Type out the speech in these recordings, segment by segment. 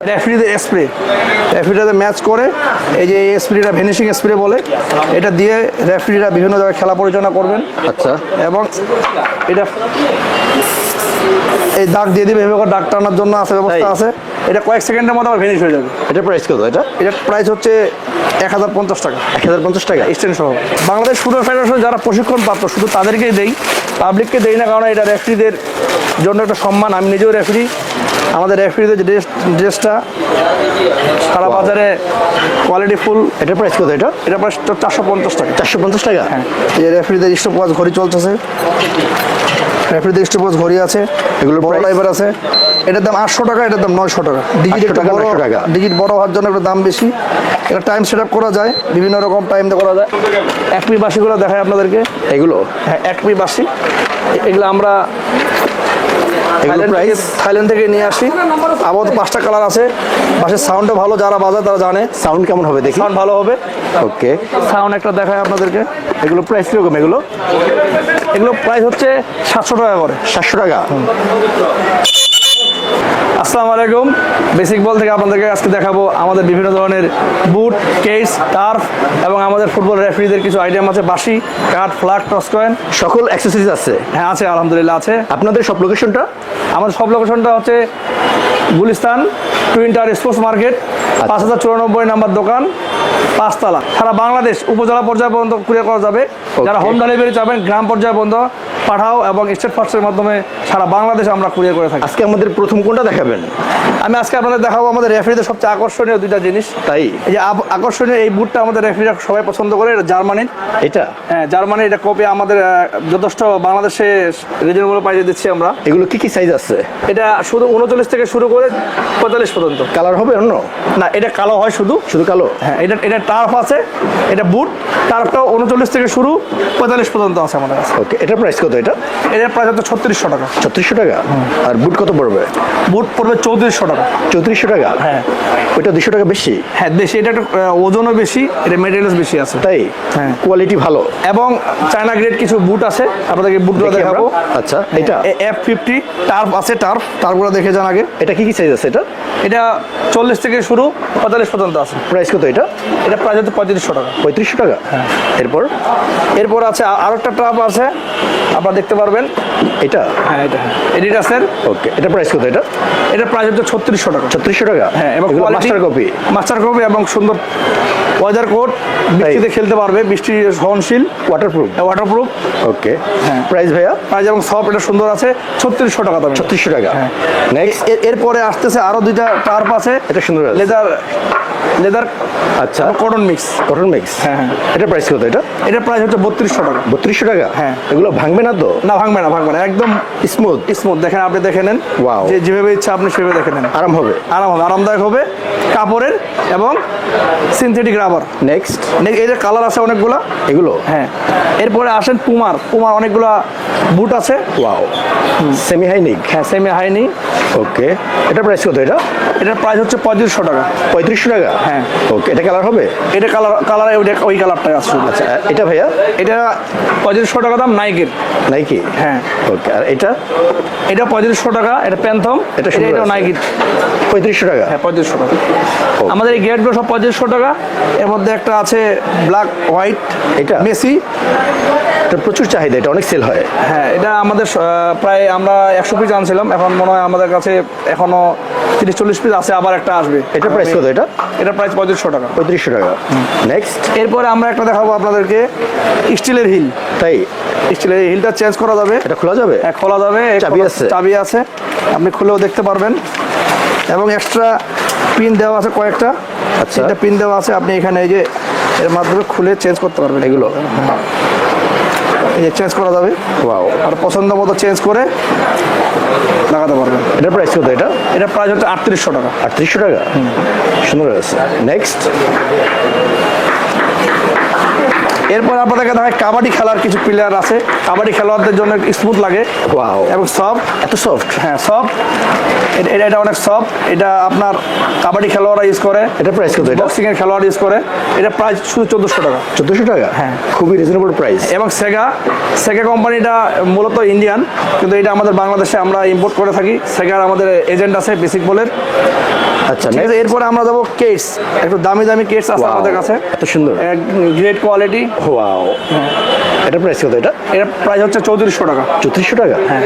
রেফ্রিতে spray রেফ্রিটাতে match করে এই যে স্প্রেটা ভেনিশিং স্প্রে বলে এটা দিয়ে রেফ্রিরা বিভিন্ন জায়গায় খেলা পরিচালনা করবেন। আচ্ছা। এবং এটা এই দাগ দিয়ে দিবে এভাবে দাগ টানার জন্য আছে ব্যবস্থা? আছে। এটা কয়েক সেকেন্ডের মধ্যে আবার ভেনিশ হয়ে যাবে। এটা প্রাইস কত এটা? এটার প্রাইস হচ্ছে এক হাজার পঞ্চাশ টাকা। এক হাজার পঞ্চাশ টাকা? স্ট্যান্ড সহ। বাংলাদেশ ফুটবল ফেডারেশন যারা প্রশিক্ষণ প্রাপ্ত শুধু তাদেরকেই দেই পাবলিককে দেই না কারণ এটা রেফারিদের জন্য একটা সম্মান। আমি নিজেও রেফারি আমাদের রেফারিদের যে ড্রেস ড্রেসটা সারা বাজারে কোয়ালিটি ফুল এটা প্রাইস কত এটা? এটা প্রায় চারশো পঞ্চাশ টাকা। চারশো পঞ্চাশ টাকা? হ্যাঁ। এই রেফারিদের স্টপওয়াচ ঘড়ি চলতেছে। রেফারিদের স্টপওয়াচ ঘড়ি আছে এগুলোর বড় price? আছে। এটার দাম আটশো টাকা এটার দাম নয়শো টাকা। ডিজিট 800 একটু টাকা, বড় 900 টাকা। ডিজিট বড় হওয়ার জন্য একটু দাম বেশি। এটা টাইম সেট আপ করা যায় বিভিন্ন রকম টাইম করা যায়। একমি বাসিগুলো দেখায় আপনাদেরকে। এগুলো? হ্যাঁ একমি বাসি। এগুলো আমরা এগুলো প্রাইস থাইল্যান্ড থেকে নিয়ে আসি। আপাতত পাঁচটা কালার আছে। বাসের সাউন্ডও ভালো যারা বাজায় তারা জানে। সাউন্ড কেমন হবে দেখি? সাউন্ড ভালো হবে। ওকে সাউন্ড একটা দেখায় আপনাদেরকে। এগুলো প্রাইস কীরকম এগুলো? এগুলো প্রাইস হচ্ছে সাতশো টাকা করে। সাতশো টাকা? আসসালামু আলাইকুম। বেসিক বল থেকে আপনাদেরকে আজকে দেখাবো আমাদের বিভিন্ন ধরনের বুট কেস টার্ফ এবং আমাদের ফুটবল রেফারিদের কিছু আইটেম আছে বাসি কাঠ ফ্লাগ টস কয়েন সকল অ্যাক্সেসরিজ আছে? হ্যাঁ আছে আলহামদুলিল্লাহ আছে। আপনাদের সব লোকেশনটা আমাদের সব লোকেশনটা হচ্ছে Gulistan twin tower sports market পাঁচ হাজার চুরানব্বই নাম্বার দোকান পাঁচতলা। সারা বাংলাদেশ উপজেলা পর্যায় পর্যন্ত কুরিয়ার করা যাবে। যারা হোম ডেলিভারি চাবেন গ্রাম পর্যায় পর্যন্ত পাঠাও এবং স্টেট ফার্স্টের মাধ্যমে সারা বাংলাদেশ আমরা কুরিয়ার করে থাকি। আজকে আমাদের প্রথম কোনটা দেখাবেন? আমি আজকে আপনাদের দেখাবো আমাদের রেফারিদের সবচেয়ে আকর্ষণীয় দুইটা জিনিস। তাই? এই যে আকর্ষণীয় এই বুটটা আমাদের রেফারিরা সবাই পছন্দ করে এটা জার্মানির এটা? হ্যাঁ জার্মানি এটা কপি আমাদের যথেষ্ট বাংলাদেশে রিজনেবল প্রাইসে দিচ্ছি আমরা। এগুলো কি কি সাইজ আছে? এটা শুধু উনচল্লিশ থেকে শুরু করে পঁয়তাল্লিশ পর্যন্ত। কালার হবে অন্য? না এটা কালো হয় শুধু। শুধু কালো? হ্যাঁ এটা এটা টার্ফ আছে এটা বুট টার্ফটাও উনচল্লিশ থেকে শুরু পঁয়তাল্লিশ পর্যন্ত আছে আমাদের কাছে। ওকে এটা প্রাইস কত এটা? এটার প্রাইস হচ্ছে ছত্রিশশো টাকা। ছত্রিশশো টাকা? আর বুট কত পড়বে? বুট পড়বে চৌত্রিশশো টাকা। চৌত্রিশশো টাকা? হ্যাঁ। ওইটা দুশো টাকা বেশি? হ্যাঁ বেশি এটা ওজনও বেশি এটা মেটেরিয়ালস বেশি আছে। তাই? হ্যাঁ। কোয়ালিটি ভালো। এবং চায়না গ্রেড কিছু বুট আছে আপনাদেরকে বুটগুলো দেখাবো। আচ্ছা এটা? এফ ফিফটি টার্ফ আছে টার্ফ টার্ফগুলো দেখে যান আগে। এটা কি কি সাইজ আছে এটা? এটা চল্লিশ থেকে শুরু পঁয়তাল্লিশ পর্যন্ত আছে। প্রাইস কত এটা? এটা প্রাইস হচ্ছে পঁয়ত্রিশশো টাকা। পঁয়ত্রিশশো টাকা? হ্যাঁ। এরপর? এরপর আছে আরও একটা ট্রাপ আছে আপনারা দেখতে পারবেন। এটা? হ্যাঁ এটা এডিডাসের ওকে এটা প্রাইস কত এটা? এটা প্রাইস হচ্ছে ছত্রিশশো টাকা। ছত্রিশশো টাকা? হ্যাঁ এবং মাস্টার কপি মাস্টার কপি এবং সুন্দর ওয়েদার কোট বৃষ্টিতে খেলতে পারবে বৃষ্টি সহনশীল। ওয়াটারপ্রুফ ওয়াটারপ্রুফ ওকে হ্যাঁ। প্রাইস ভাইয়া? প্রাইস এবং সব এটা সুন্দর আছে ছত্রিশশো টাকা দাম। ছত্রিশশো টাকা। হ্যাঁ। নেক্সট এরপরে আসতেছে আরও দুইটা টার্প আছে। এটা সুন্দর লেদার লেদার আচ্ছা। কটন মিক্স কটন মিক্স হ্যাঁ, হ্যাঁ। এটা প্রাইস কত এটা? এটার প্রাইস হচ্ছে বত্রিশশো টাকা। বত্রিশশো টাকা? হ্যাঁ। এগুলো ভাঙবে না তো? না ভাঙবে না ভাঙবে না একদম স্মুথ স্মুথ দেখেন আপনি দেখে নেন। Wow. যে যেভাবে ইচ্ছা আপনি সেভাবে দেখে নেন। আরাম হবে। আরাম হবে আরামদায়ক হবে। কাপড়ের এবং সিনথেটিক রাবার নেক্সট এদের কালার আছে অনেকগুলা। এগুলো? হ্যাঁ। এরপরে আসেন পুমার পুমার অনেকগুলা বুট আছে। ওয়াও সেমি হাইনিক হ্যাঁ সেমি হাইনি ওকে এটা প্রাইস কত এটা? এটার প্রাইস হচ্ছে পঁয়ত্রিশশো টাকা। পঁয়ত্রিশশো টাকা? হ্যাঁ। ওকে এটা কালার হবে? এটা কালার কালার ওই কালারটা আছে। আচ্ছা এটা ভাইয়া? এটা পঁয়ত্রিশশো টাকা দাম নাইকের নাইকি হ্যাঁ। ওকে আর এটা? এটা পঁয়ত্রিশশো টাকা এটা প্যান্থম এটা এটা। নাইকির পঁয়ত্রিশশো টাকা? হ্যাঁ পঁয়ত্রিশশো টাকা। আমাদের এই গেটগুলো সব পঁয়ত্রিশশো টাকা এর মধ্যে একটা আছে ব্ল্যাক হোয়াইট এটা? মেসি এটা প্রচুর চাহিদা এটা অনেক সেল হয়। হ্যাঁ এটা আমাদের প্রায় আমরা একশো পিস আনছিলাম এখন মনে হয় আমাদের কাছে এখনও তিরিশ চল্লিশ পিস আছে আবার একটা আসবে। এটা প্রাইস কত এটা? এটা প্রাইস পঁয়ত্রিশশো টাকা। পঁয়ত্রিশশো টাকা। নেক্সট এরপরে আমরা একটা দেখাবো আপনাদেরকে স্টিলের হিল। তাই? স্টিলের হিলটা চেঞ্জ করা যাবে। এটা খোলা যাবে? হ্যাঁ খোলা যাবে। চাবি আছে? চাবি আছে। আপনি খুলেও দেখতে পারবেন। এবং এক্সট্রা পিন দেওয়া আছে কয়েকটা। আচ্ছা। এটা পিন দেওয়া আছে। আপনি এখানে এই যে এর মাধ্যমে খুলে চেঞ্জ করতে পারবেন এগুলো। এই যে চেঞ্জ করা যাবে। ওয়াও আর পছন্দ মতো চেঞ্জ করে লাগাতে পারবেন। এটা প্রাইস কত এটা? এটা প্রাইস হচ্ছে আটত্রিশশো টাকা। আটত্রিশশো টাকা? সুন্দর আছে নেক্সট এরপর আপনাদেরকে দেখা কাবাডি খেলার কিছু প্লেয়ার আছে। কাবাডি খেলোয়াড়দের জন্য স্মুথ লাগে। এবং সফট এত সফট হ্যাঁ সফট এটা এটা অনেক সফট এটা আপনার কাবাডি খেলোয়াড়রা ইউজ করে। এটা প্রাইস কত এটা? বক্সিং এর খেলোয়াড় ইউজ করে। এটা প্রাইস শুধু চোদ্দোশো টাকা। চোদ্দশো টাকা? হ্যাঁ। খুবই রিজনেবল প্রাইস এবং সেগা সেগা কোম্পানিটা মূলত ইন্ডিয়ান কিন্তু এটা আমাদের বাংলাদেশে আমরা ইম্পোর্ট করে থাকি। সেগার আমাদের এজেন্ট আছে বেসিক বলের আচ্ছা, ঠিক আছে। এরপরে আমরা যাব কেটস একটু দামি দামি কেটস আছে আমাদের কাছে। এত সুন্দর। গ্রেট কোয়ালিটি ওয়াও এটা প্রাইস কত এটা? এর প্রাইস হচ্ছে চৌত্রিশশো টাকা। চৌত্রিশশো টাকা? হ্যাঁ।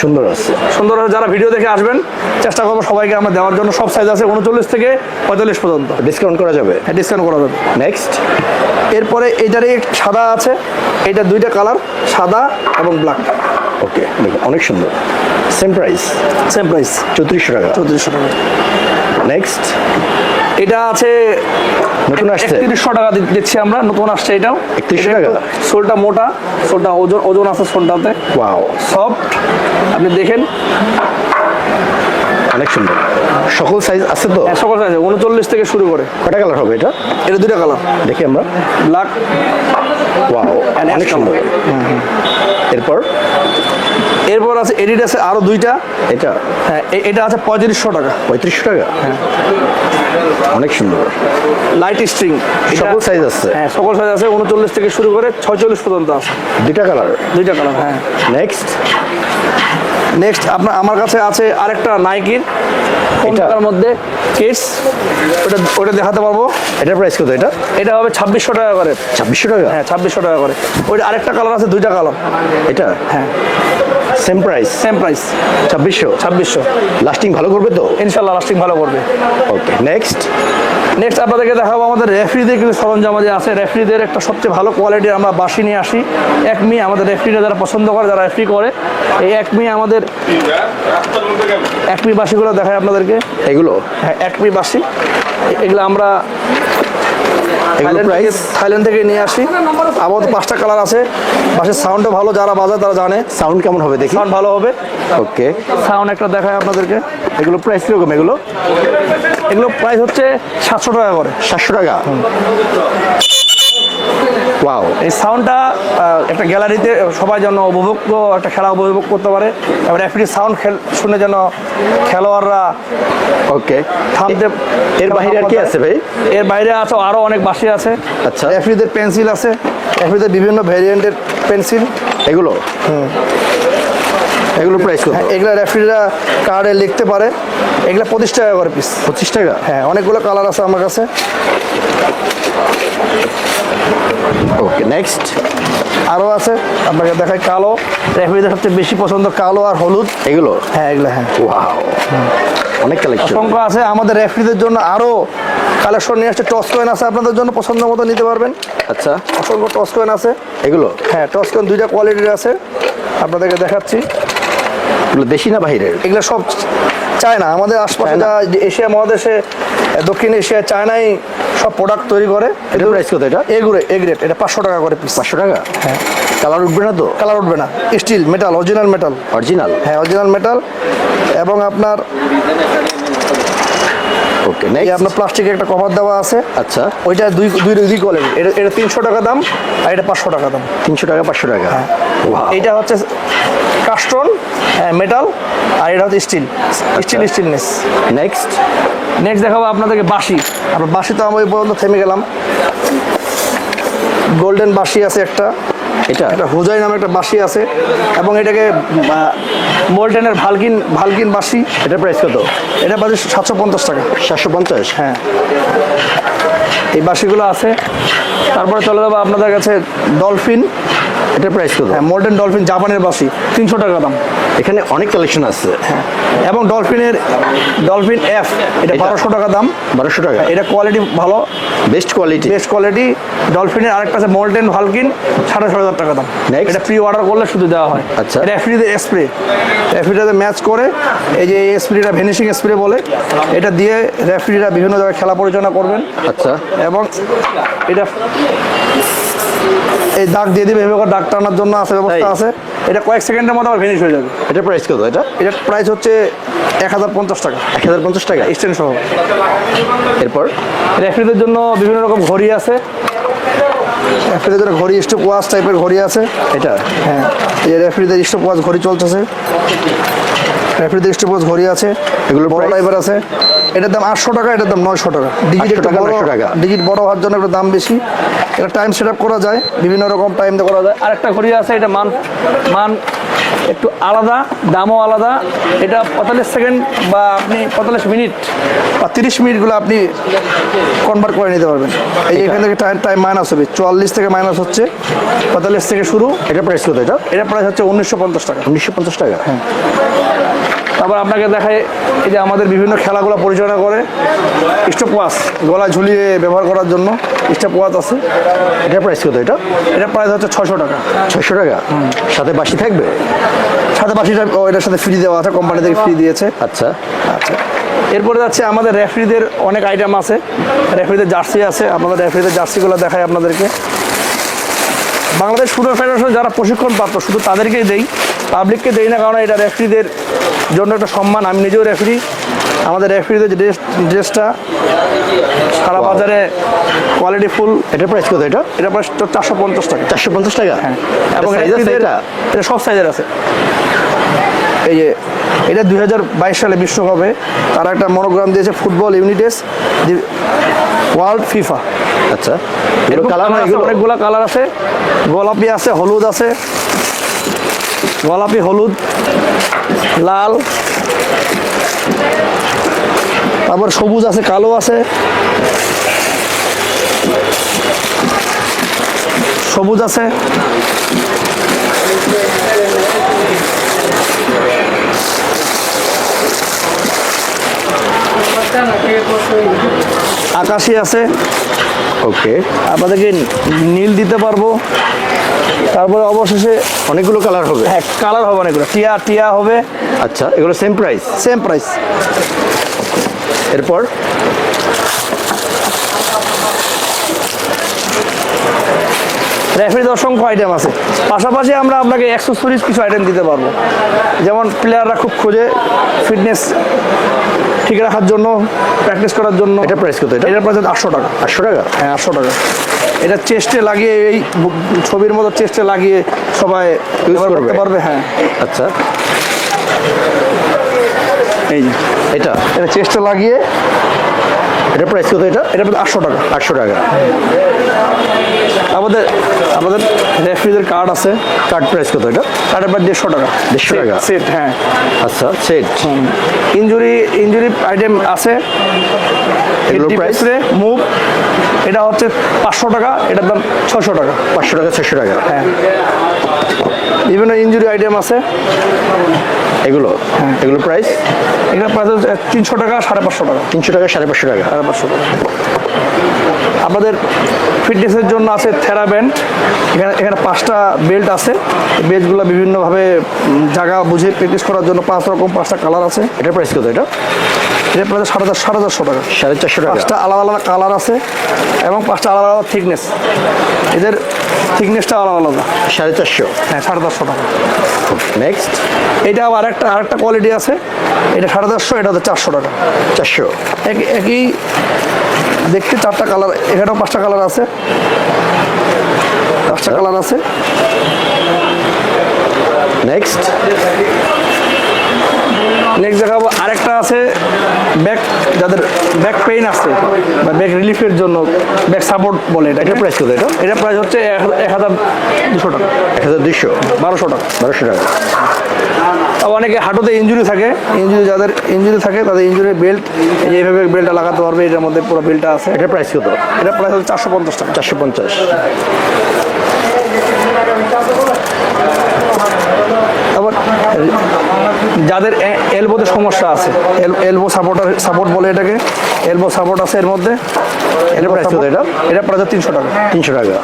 সুন্দর আছে। সুন্দর হবে যারা ভিডিও দেখে আসবেন চেষ্টা করব সবাইকে আমরা দেওয়ার জন্য। সব সাইজ আছে উনচল্লিশ থেকে পঁয়তাল্লিশ পর্যন্ত। ডিসকাউন্ট করা যাবে? হ্যাঁ ডিসকাউন্ট করা যাবে। নেক্সট এরপরে এইটারই সাদা আছে এটা দুইটা কালার সাদা এবং ব্ল্যাক ওকে অনেক সুন্দর। সেম প্রাইস সেম প্রাইস চৌত্রিশশো টাকা। চৌত্রিশশো টাকা। নেক্সট এটা আছে নতুন আসছে? একত্রিশশো টাকা দিচ্ছি আমরা নতুন আসছে এটাও। 3100 টাকা? সোলটা মোটা সোলটা ওজন ওজন আছে সোলটাতে। ওয়াও সফট আপনি দেখেন। অনেক সুন্দর সকল সাইজ আছে তো? হ্যাঁ, সকল সাইজ উনচল্লিশ থেকে শুরু করে। কটা কালার হবে এটা? এটা দুইটা কালার দেখি আমরা। ব্ল্যাক ওয়াও অনেক সুন্দর। এরপর? এরপর আছে এডিডাসে আরও দুইটা। এটা? হ্যাঁ এটা আছে পঁয়ত্রিশশো টাকা। পঁয়ত্রিশশো টাকা? হ্যাঁ। অনেক সুন্দর। লাইট স্ট্রিং সকল সাইজ আছে? হ্যাঁ সকল সাইজ আছে। উনচল্লিশ থেকে শুরু করে ছয়চল্লিশ পর্যন্ত আছে। দুইটা কালার দুইটা কালার হ্যাঁ। নেক্সট নেক্সট আপনার আমার কাছে আছে আরেকটা নাইকির কম মধ্যে কেস ওটা ওটা দেখাতে পারব? এটার প্রাইস কত এটা? এটা হবে ছাব্বিশশো টাকা করে। ছাব্বিশশো টাকা? হ্যাঁ ছাব্বিশশো টাকা করে। ওইটা আরেকটা কালার আছে দুইটা কালার এটা? হ্যাঁ। সেম প্রাইস সেম প্রাইস ছাব্বিশশো? ছাব্বিশশো। লাস্টিং ভালো করবে তো? ইনশাল্লাহ লাস্টিং ভালো করবে। ওকে নেক্সট নেক্সট আপনাদেরকে দেখাবো আমাদের রেফ্রিদের কিছু সরঞ্জাম যে আছে। রেফ্রিদের একটা সবচেয়ে ভালো কোয়ালিটির আমরা বাসি নিয়ে আসি। একমি আমাদের রেফ্রিটা যারা পছন্দ করে যারা রেফ্রি করে এই একমি আমাদের একমি বাসিগুলো দেখায় আপনাদেরকে এগুলো? হ্যাঁ একমি বাসি। এগুলো আমরা এগুলো থাইল্যান্ড থেকে প্রাইস থাইল্যান্ড থেকে নিয়ে আসি। আপাতত পাঁচটা কালার আছে। বাসের সাউন্ডটা ভালো যারা বাজায় তারা জানে। সাউন্ড কেমন হবে দেখি? সাউন্ড ভালো হবে। ওকে সাউন্ড একটা দেখায় আপনাদেরকে। এগুলো প্রাইস কীরকম এগুলো? এগুলো প্রাইস হচ্ছে সাতশো টাকা করে। সাতশো টাকা? ওয়াও এই সাউন্ডটা একটা গ্যালারিতে সবাই যেন উপভোগ একটা খেলা উপভোগ করতে পারে। এবার এফডি সাউন্ড খেল শুনে যেন খেলোয়াড়রা ওকে থামতে এর বাইরে আর কি আছে ভাই? এর বাইরে আছে আরও অনেক বাসি আছে। আচ্ছা। এফডিদের পেন্সিল আছে। এফডিদের বিভিন্ন ভ্যারিয়েন্টের পেন্সিল এগুলো? এগুলো প্রাইস কত? এগুলা রেফারিরা কার্ডে লিখতে পারে। এগুলা পঁচিশ টাকা করে পিস পঁচিশ টাকা? হ্যাঁ অনেকগুলো কালার আছে আমার কাছে। ওকে নেক্সট আরও আছে আপনাকে দেখাই কালো। রেফারিদের সবচেয়ে বেশি পছন্দ কালো আর হলুদ। এগুলো? হ্যাঁ এগুলা হ্যাঁ। ওয়াও অনেক কালেকশন অসংখ্য আছে আমাদের রেফারিদের জন্য আরও কালেকশন নিয়ে আসছে। টস কয়েন আছে আপনাদের জন্য পছন্দ মতো নিতে পারবেন। আচ্ছা। অসংখ্য টস কয়েন আছে। এগুলো? হ্যাঁ টস কয়েন দুইটা কোয়ালিটির আছে। আপনাদেরকে দেখাচ্ছি। এগুলো দেশি না বাইরের এগুলো সব চায়না। আমাদের আশপাশে যা এশিয়া মহাদেশে দক্ষিণ এশিয়া চায়নাই সব প্রোডাক্ট তৈরি করে। এটা প্রাইস কত এটা? এগুলো এগ্রেড এটা পাঁচশো টাকা করে পিস পাঁচশো টাকা? হ্যাঁ। কালার উঠবে না তো? কালার উঠবে না। Steel metal original metal original হ্যাঁ অরিজিনাল মেটাল এবং আপনার ওকে নেক্সট আপনার প্লাস্টিকের একটা কভার দেওয়া আছে। আচ্ছা। ওইটা দুই দুই দুই কোয়ালিটি এটা এটা তিনশো টাকা দাম আর এটা পাঁচশো টাকা দাম। তিনশো টাকা পাঁচশো টাকা। Wow. এইটা হচ্ছে কাস্টন মেটাল আর এটা হচ্ছে steel steel steelness next next দেখাবো আপনাদেরকে বাঁশি। আপনার বাঁশি তো আমি পর্যন্ত থেমে গেলাম। গোল্ডেন বাঁশি আছে একটা। এটা? একটা হোজাই নামে একটা বাঁশি আছে। এবং এটাকে মোল্টেনের ভালকিন ভালকিন বাসি। এটা প্রাইস কত? এটা বাজে সাতশো পঞ্চাশ টাকা। সাতশো পঞ্চাশ? হ্যাঁ। এই বাসিগুলো আছে। তারপরে চলে যাব আপনাদের কাছে ডলফিন এটার প্রাইস কত? হ্যাঁ মোল্টেন ডলফিন জাপানের বাঁশি তিনশো টাকা দাম। এখানে অনেক কালেকশন আছে। এবং ডলফিনের ডলফিন এফ এটা এটা? বারোশো টাকা দাম। বারোশো টাকা। এটা কোয়ালিটি ভালো। বেস্ট কোয়ালিটি বেস্ট কোয়ালিটি ডলফিনের আরেকটা আছে মোল্টেন ভালকিন সাড়ে ছয় হাজার টাকা দাম. এটা প্রি অর্ডার করলে শুধু দেওয়া হয়। আচ্ছা। এটা এফরিতে স্প্রে এফরিটাতে ম্যাচ করে এই যে স্প্রেটা ভেনিশিং স্প্রে বলে এটা দিয়ে রেফারিরা বিভিন্ন জায়গায় খেলা পরিচালনা করবেন। আচ্ছা। এবং এটা এই দাগ দিয়ে দিবে এভাবে দাগ টানার জন্য আছে ব্যবস্থা আছে। এটা কয়েক সেকেন্ডের মধ্যে আবার ভেনিশ হয়ে যাবে। এটার প্রাইস কত এটা? এটার প্রাইস হচ্ছে এক হাজার পঞ্চাশ টাকা। এক হাজার পঞ্চাশ টাকা? স্ট্যান্ড সহ। এরপর? রেফারিদের জন্য বিভিন্ন রকম ঘড়ি আছে। রেফারিদের ঘড়ি স্টপ ওয়াচ টাইপের ঘড়ি আছে। এটা? হ্যাঁ। এই রেফারিদের স্টপ ওয়াচ ঘড়ি চলতেছে। রেফারিদের স্টপ ঘড়ি আছে এগুলোর বড়? টাইপের আছে। এটার দাম আটশো টাকা এটার দাম নয়শো টাকা। ডিজিট 800 একটু টাকা, বড় 900 টাকা। ডিজিট বড় হওয়ার জন্য একটু দাম বেশি। এটা টাইম সেট আপ করা যায় বিভিন্ন রকম টাইম করা যায়। আরেকটা ঘড়ি আছে এটা মান মান একটু আলাদা দামও আলাদা। এটা পঁয়তাল্লিশ সেকেন্ড বা আপনি পঁয়তাল্লিশ মিনিট বা তিরিশ মিনিটগুলো আপনি কনভার্ট করে নিতে পারবেন। এই এখান থেকে টাইম টাইম মাইনাস হবে। চুয়াল্লিশ থেকে মাইনাস হচ্ছে পঁয়তাল্লিশ থেকে শুরু। এটা প্রাইস কত এটা? এটা প্রাইস হচ্ছে উনিশশো পঞ্চাশ টাকা। উনিশশো পঞ্চাশ টাকা? তারপর আপনাকে দেখায় এই যে আমাদের বিভিন্ন খেলাগুলো পরিচালনা করে। স্টপ ওয়াশ গলা ঝুলিয়ে ব্যবহার করার জন্য স্টপ ওয়াচ আছে। এটা প্রাইস কত এটা? এটা প্রাইস হচ্ছে ছশো টাকা। ছয়শো টাকা? সাথে বাসি থাকবে? সাথে বাসিটা এটার সাথে ফ্রি দেওয়া আছে কোম্পানি থেকে ফ্রি দিয়েছে। আচ্ছা। আচ্ছা। এরপরে যাচ্ছে আমাদের রেফারিদের অনেক আইটেম আছে। রেফারিদের জার্সি আছে। আপনাদের রেফারিদের জার্সিগুলো দেখায় আপনাদেরকে। বাংলাদেশ ফুটবল ফেডারেশন যারা প্রশিক্ষণ প্রাপ্ত শুধু তাদেরকেই দেই। পাবলিককে দেই না কারণ এটা রেফারিদের জন্য একটা সম্মান আমি নিজেও রেফারি। আমাদের রেফারিদের যে ড্রেস ড্রেসটা সারা বাজারে কোয়ালিটি ফুল এটা প্রাইস কত এটা? এটা প্রায় চারশো পঞ্চাশ টাকা। চারশো পঞ্চাশ টাকা? হ্যাঁ। এবং এটা সব সাইজের আছে। এই যে এটা দুই হাজার বাইশ সালে বিশ্বকাপে তারা একটা মনোগ্রাম দিয়েছে ফুটবল ইউনিটেস ওয়ার্ল্ড ফিফা আচ্ছা। কালার অনেকগুলো কালার আছে। গোলাপি আছে হলুদ আছে। গোলাপি হলুদ লাল। তারপর সবুজ আছে কালো আছে। সবুজ আছে। আকাশি আছে। ওকে আপনাদেরকে নীল দিতে পারব। তারপরে অবশেষে অনেকগুলো কালার হবে? হ্যাঁ কালার হবে অনেকগুলো। টিয়া টিয়া হবে। আচ্ছা এগুলো সেম প্রাইস সেম প্রাইস এরপর? রেফারিতে অসংখ্য আইটেম আছে। পাশাপাশি আমরা আপনাকে অ্যাক্সেসরিজ কিছু আইটেম দিতে পারব। যেমন প্লেয়াররা খুব খোঁজে ফিটনেস ঠিক রাখার জন্য প্র্যাকটিস করার জন্য। এটা প্রাইস কত এটা? প্রাইস আটশো টাকা। আটশো টাকা? হ্যাঁ আটশো টাকা। এটা চেস্টে লাগিয়ে এই ছবির মতো চেস্টে লাগিয়ে সবাই ব্যবহার করতে পারবে হ্যাঁ। আচ্ছা। এই এটা? এটা চেস্টে লাগিয়ে এটা প্রাইস কত এটা? এটা আটশো টাকা। আটশো টাকা। আমাদের আমাদের রেফ্রিজের কার্ড আছে। কার্ড প্রাইস কত এটা? কার্ডের প্রাইস দেড়শো টাকা। 150 টাকা? সেট হ্যাঁ। আচ্ছা সেট ইঞ্জুরি ইঞ্জুরি আইটেম আছে। এগুলোর price? মুভ এটা হচ্ছে পাঁচশো টাকা এটার দাম ছশো টাকা। পাঁচশো টাকা ছশো টাকা। হ্যাঁ। বিভিন্ন ইঞ্জুরি আইটেম আছে। এগুলো? হ্যাঁ। এগুলো প্রাইস এখানে প্রাইস হচ্ছে তিনশো টাকা সাড়ে পাঁচশো টাকা। তিনশো টাকা সাড়ে পাঁচশো টাকা। সাড়ে পাঁচশো টাকা। আমাদের ফিটনেসের জন্য আছে থেরা ব্যান্ড এখানে এখানে পাঁচটা বেল্ট আছে। বেল্টগুলো বিভিন্নভাবে জায়গা বুঝে প্র্যাকটিস করার জন্য পাঁচ রকম পাঁচটা কালার আছে। এটা প্রাইস কত এটা? এটা প্রায় সাড়ে চার সাড়ে চারশো টাকা। সাড়ে চারশো টাকা। পাঁচটা আলাদা আলাদা কালার আছে এবং পাঁচটা আলাদা আলাদা থিকনেস এদের থিকনেসটা আলাদা আলাদা। সাড়ে চারশো। হ্যাঁ সাড়ে চারশো টাকা। নেক্সট এটা আবার আরেকটা আরেকটা কোয়ালিটি আছে। এটা সাড়ে চারশো এটা হচ্ছে চারশো টাকা। চারশো। এক- একই দেখতে চারটা কালার এখানেও পাঁচটা কালার আছে। পাঁচটা কালার আছে। নেক্সট নেক্সট দেখাবো আরেকটা আছে ব্যাক যাদের ব্যাক পেইন আছে বা ব্যাক রিলিফের জন্য ব্যাক সাপোর্ট বলে এটা এটা প্রাইস কত এটা? এটা প্রাইস হচ্ছে এক- হাজার দুশো টাকা। এক হাজার দুইশো? বারোশো টাকা। বারোশো টাকা। অনেকে হাঁটুতে ইঞ্জুরি থাকে। ইঞ্জুরি যাদের ইঞ্জুরি থাকে তাদের ইঞ্জুরি বেল্ট এইভাবে বেল্টটা লাগাতে পারবে এটার মধ্যে পুরো বেল্টটা আছে। এটা প্রাইস কত? এটা প্রাইস হচ্ছে চারশো পঞ্চাশ টাকা। চারশো পঞ্চাশ। যাদের এলবোতে সমস্যা আছে। এলবো সাপোর্টার সাপোর্ট বলে এটাকে। এলবো সাপোর্ট আছে এর মধ্যে। এটা? এটা? প্রাইস তিনশো টাকা। তিনশো টাকা।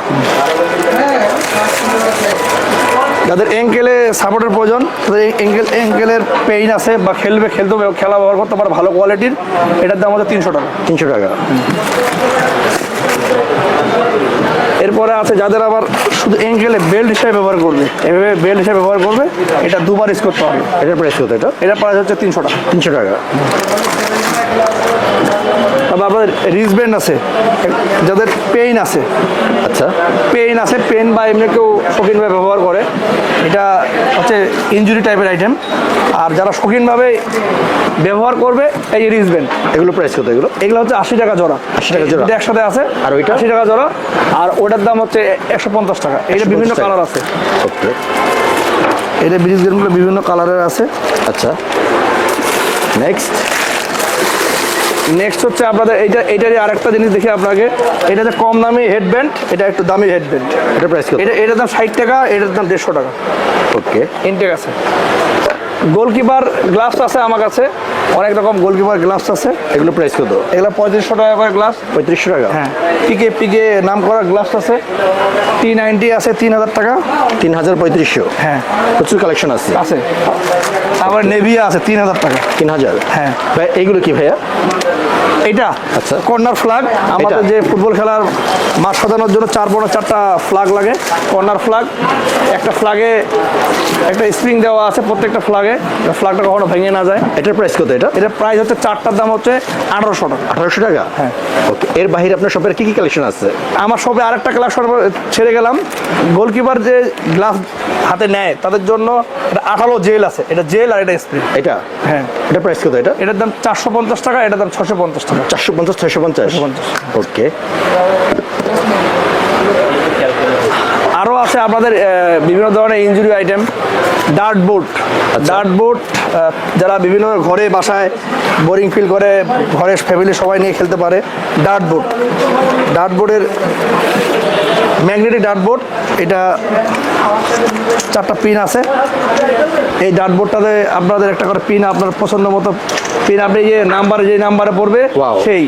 যাদের এঙ্কেলে সাপোর্টের প্রয়োজন তাদের এঙ্কেল এঙ্কেলের পেইন আছে বা খেলবে খেলতে হবে খেলা ব্যবহার করতে পারে ভালো কোয়ালিটির এটার দাম হচ্ছে তিনশো টাকা। তিনশো টাকা। এরপরে আছে যাদের আবার শুধু অ্যাঙ্গেলে বেল্ট হিসাবে ব্যবহার করবে। এভাবে বেল্ট হিসাবে ব্যবহার করবে এটা দুবার ইউজ করতে হবে। এটার প্রাইস কত এটা? এটা প্রাইস হচ্ছে তিনশো টাকা। তিনশো টাকা। তবে আপনাদের রিসব্যান্ড আছে। যাদের পেইন আছে। আচ্ছা। পেইন আছে পেন বা এমনি কেউ শৌখিনভাবে ব্যবহার করে। এটা হচ্ছে ইঞ্জুরি টাইপের আইটেম আর যারা শৌখিনভাবে ব্যবহার করবে এই রিসব্যান্ড এগুলো প্রাইস কত এগুলো? এগুলো হচ্ছে আশি টাকা জোড়া। 80 টাকা জোড়া? এটা একসাথে আছে। আর ওইটা? আশি টাকা জোড়া। আর ওটার দাম হচ্ছে একশো পঞ্চাশ টাকা। এটা বিভিন্ন কালার আছে। এটা ব্রিজ গেমগুলো বিভিন্ন কালারের আছে। আচ্ছা। নেক্সট নেক্সট হচ্ছে আপনাদের এইটা এইটারই আরেকটা জিনিস দেখি আপনাকে। এটাতে কম দামি হেডব্যান্ড এটা একটু দামি হেডব্যান্ড এটা প্রাইস এটা এটার দাম ষাট টাকা এটার দাম দেড়শো টাকা। ওকে ইনটেক আছে। গোলকিপার গ্লাভস আছে আমার কাছে। অনেক রকম গোলকিপার গ্লাভস আছে। এগুলো প্রাইস কত? এগুলো পঁয়ত্রিশশো টাকা করে গ্লাস পঁয়ত্রিশশো টাকা? হ্যাঁ। পিকে পিকে নাম করা গ্লাভস আছে। টি নাইনটি আছে তিন হাজার টাকা। তিন হাজার পঁয়ত্রিশশো? হ্যাঁ। প্রচুর কালেকশন আছে। আছে। তারপর নেভিয়া আছে তিন হাজার টাকা। তিন হাজার? হ্যাঁ। ভাই এইগুলো কি ভাইয়া? এটা আচ্ছা। Corner flag. আমাদের যে ফুটবল খেলার মাঠ সাজানোর জন্য চার বড় চারটা ফ্ল্যাগ লাগে। কর্নার ফ্ল্যাগ একটা ফ্ল্যাগে একটা স্প্রিং দেওয়া আছে প্রত্যেকটা ফ্ল্যাগে। ফ্ল্যাগটা কখনো ভেঙে না যায়। এটার প্রাইস কত এটা? এটা প্রাইস হচ্ছে চারটার দাম হচ্ছে আঠারোশো টাকা। আঠারোশো টাকা? হ্যাঁ। ওকে এর বাইরে আপনার শপের কি কি কালেকশন আছে? আমার সবে আরেকটা ক্লাস ছেড়ে গেলাম। গোলকিপার যে গ্লাস হাতে নেয় তাদের জন্য এটা আঠালো জেল আছে। এটা জেল আর এটা স্প্রিং। এটা? হ্যাঁ। এটা প্রাইস কত এটা? এটার দাম চারশো পঞ্চাশ টাকা এটার দাম ছশো পঞ্চাশ টাকা। চারশো পঞ্চাশ ছয়শো পঞ্চাশ? 650 ওকে। আরও আছে আপনাদের বিভিন্ন ধরনের injury item dart board dart board যারা বিভিন্ন ঘরে বাসায় বোরিং ফিল করে ঘরের ফ্যামিলি সবাই নিয়ে খেলতে পারে। ডার্ট বোর্ড ডার্ট বোর্ডের ম্যাগনেটিক ডার্ট বোর্ড এটা চারটা পিন আছে। এই ডার্ট বোর্ডটাতে আপনাদের একটা করে পিন আপনার পছন্দ মতো পিন আপনি যে নাম্বারে যে নাম্বারে পড়বে. সেই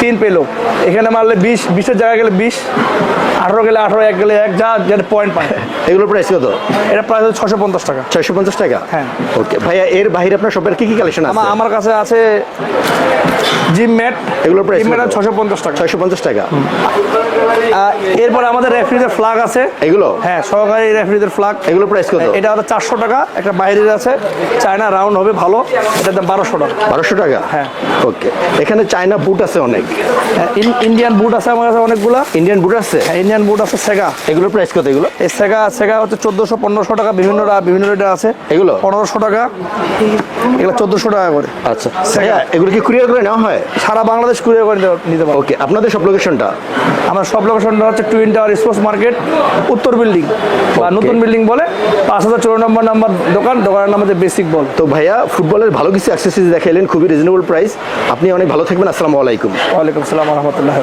তিন পেল এখানে মারলে বিশ বিশের জায়গায় গেলে বিশ আঠারো গেলে আঠারো এক গেলে এক যা যেটা পয়েন্ট পায়। এগুলোর প্রাইস কত? এটা প্রায় হচ্ছে ছশো পঞ্চাশ টাকা। ছয়শো পঞ্চাশ টাকা? হ্যাঁ। ওকে ভাইয়া এর বাইরে আপনার শপের কি কি কালেকশন আছে? আমার কাছে আছে জিম ম্যাট এগুলোর price জিম ম্যাট কত? ছশো পঞ্চাশ টাকা। ছয়শো পঞ্চাশ টাকা। আহ, এরপরে আমাদের রেফ্রিজের ফ্লাগ আছে। এগুলো? হ্যাঁ সহকারী রেফ্রিজের ফ্লাগ। এগুলো প্রাইস কত? এটা হচ্ছে চারশো টাকা একটা বাইরের আছে। চায়না রাউন্ড হবে ভালো এটার দাম বারোশো টাকা। বারোশো টাকা? হ্যাঁ। ওকে। এখানে চায়না বুট আছে অনেক। হ্যাঁ, ইন্ডিয়ান বুট আছে আমার কাছে অনেকগুলা। ইন্ডিয়ান বুট আছে? হ্যাঁ, ইন্ডিয়ান বুট আছে সেগা। এগুলোর প্রাইস কত এগুলো? এই সেগা সেগা হচ্ছে চোদ্দোশো পনেরোশো টাকা বিভিন্ন বিভিন্ন রেটে আছে। এগুলো? পনেরোশো টাকা। এগুলো চোদ্দোশো টাকা করে। আচ্ছা। ভাইয়া এগুলো কি কুরিয়ার করে নেওয়া হয়? সারা বাংলাদেশ কুরিয়ার করে নিতে পারব। ওকে আপনাদের সব লোকেশনটা আমার সব লোকেশনটা হচ্ছে টুইন টাওয়ার স্পোর্টস মার্কেট উত্তর বিল্ডিং বা নতুন বিল্ডিং বলে পাঁচ হাজার চৌরানব্বই নম্বর নাম্বার দোকান দোকানের নাম হচ্ছে বেসিক বল তো ভাইয়া ফুটবলের ভালো কিছু অ্যাক্সেসরিজ দেখাইলেন খুবই রিজনেবল প্রাইস আপনি অনেক ভালো থাকবেন আসসালামু আলাইকুম। ওয়ালাইকুম আসসালাম রহমতুল্লাহ